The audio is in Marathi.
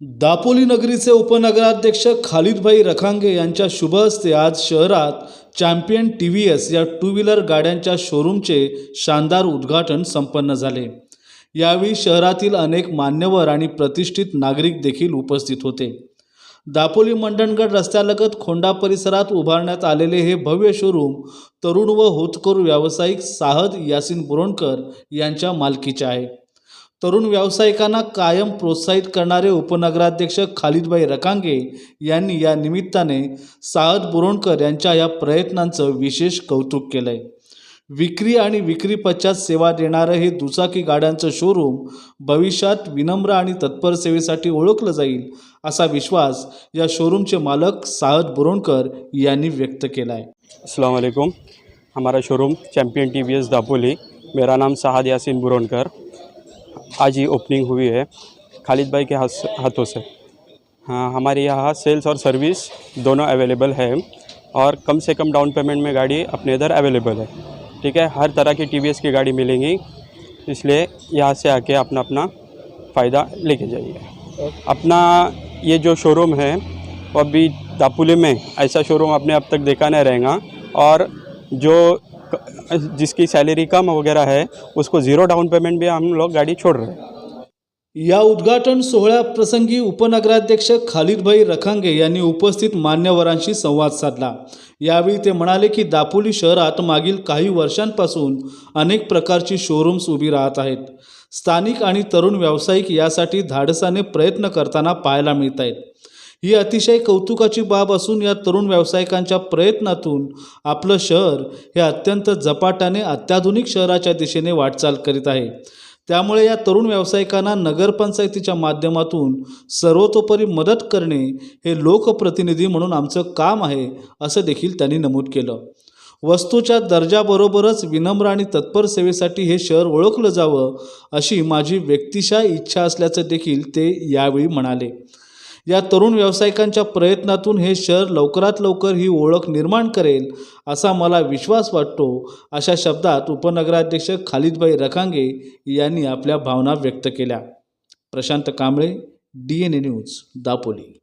दापोली नगरीचे उपनगराध्यक्ष खालिदभाई रखांगे यांच्या शुभ हस्ते आज शहरात चॅम्पियन टी व्ही एस या टू व्हीलर गाड्यांच्या शोरूमचे शानदार उद्घाटन संपन्न झाले. यावेळी शहरातील अनेक मान्यवर आणि प्रतिष्ठित नागरिक देखील उपस्थित होते. दापोली मंडणगड रस्त्यालगत खोंडा परिसरात उभारण्यात आलेले हे भव्य शोरूम तरुण व होतकरू व्यावसायिक साहद यासिन बोरणकर यांच्या मालकीचे आहे. तरुण व्यावसायिकांना कायम प्रोत्साहित करणारे उपनगराध्यक्ष खालिदभाई रकांगे यांनी या निमित्ताने साहद बुरोणकर यांच्या या प्रयत्नांचं विशेष कौतुक केलं आहे विक्री आणि विक्री पश्चात सेवा देणारं हे दुचाकी गाड्यांचं शोरूम भविष्यात विनम्र आणि तत्पर सेवेसाठी ओळखलं जाईल असा विश्वास या शोरूमचे मालक साहद बुरोणकर यांनी व्यक्त केला आहे अस्सलाम वालेकुम. हमारा showroom Champion T V S Dapoli. मेरा नाम साहद यासिन बुरोनकर आज ही ओपनिंग हुई है, खालिद भाई के हाथ से हाँ हमारे यहाँ सेल्स और सर्विस दोनों अवेलेबल है और कम से कम डाउन पेमेंट में गाड़ी अपने इधर अवेलेबल है। ठीक है, हर तरह की टीवीएस की गाड़ी मिलेंगी, इसलिए यहाँ से आके अपना अपना फ़ायदा लेके जाइए। अपना ये जो शोरूम है, वो अभी दापुले में, ऐसा शोरूम आपने अब तक देखा नहीं रहेगा और जो जिसकी सैलरी कम वगैरह है उसको ज़ीरो डाउन पेमेंट भी हम लोग गाड़ी छोड़ रहे हैं। या उद्घाटन सोहळ्याप्रसंगी उपनगराध्यक्ष खालिदभाई रखांगे यांनी उपस्थित मान्यवरांशी संवाद साधला. यावेळी ते म्हणाले की दापोली शहरात मागील काही वर्षांपासून अनेक प्रकारची शोरूम्स उभी राहत आहेत. स्थानिक आणि तरुण व्यावसायिक यासाठी धाडसाने प्रयत्न करताना पाहायला मिळत आहेत. ही अतिशय कौतुकाची बाब असून या तरुण व्यावसायिकांच्या प्रयत्नातून आपलं शहर हे अत्यंत झपाट्याने अत्याधुनिक शहराच्या दिशेने वाटचाल करीत आहे. त्यामुळे या तरुण व्यावसायिकांना नगरपंचायतीच्या माध्यमातून सर्वतोपरी मदत करणे हे लोकप्रतिनिधी म्हणून आमचं काम आहे असं देखील त्यांनी नमूद केलं. वस्तूच्या दर्जाबरोबरच विनम्र आणि तत्पर सेवेसाठी हे शहर ओळखलं जावं अशी माझी व्यक्तिशा इच्छा असल्याचं देखील ते यावेळी म्हणाले. या तरुण व्यावसायिकांच्या प्रयत्नातून हे शहर लवकरात लवकर ही ओळख निर्माण करेल असा मला विश्वास वाटतो अशा शब्दात उपनगराध्यक्ष खालिदभाई रखांगे यांनी आपल्या भावना व्यक्त केल्या. Prashant Kamble D N A news Dapoli.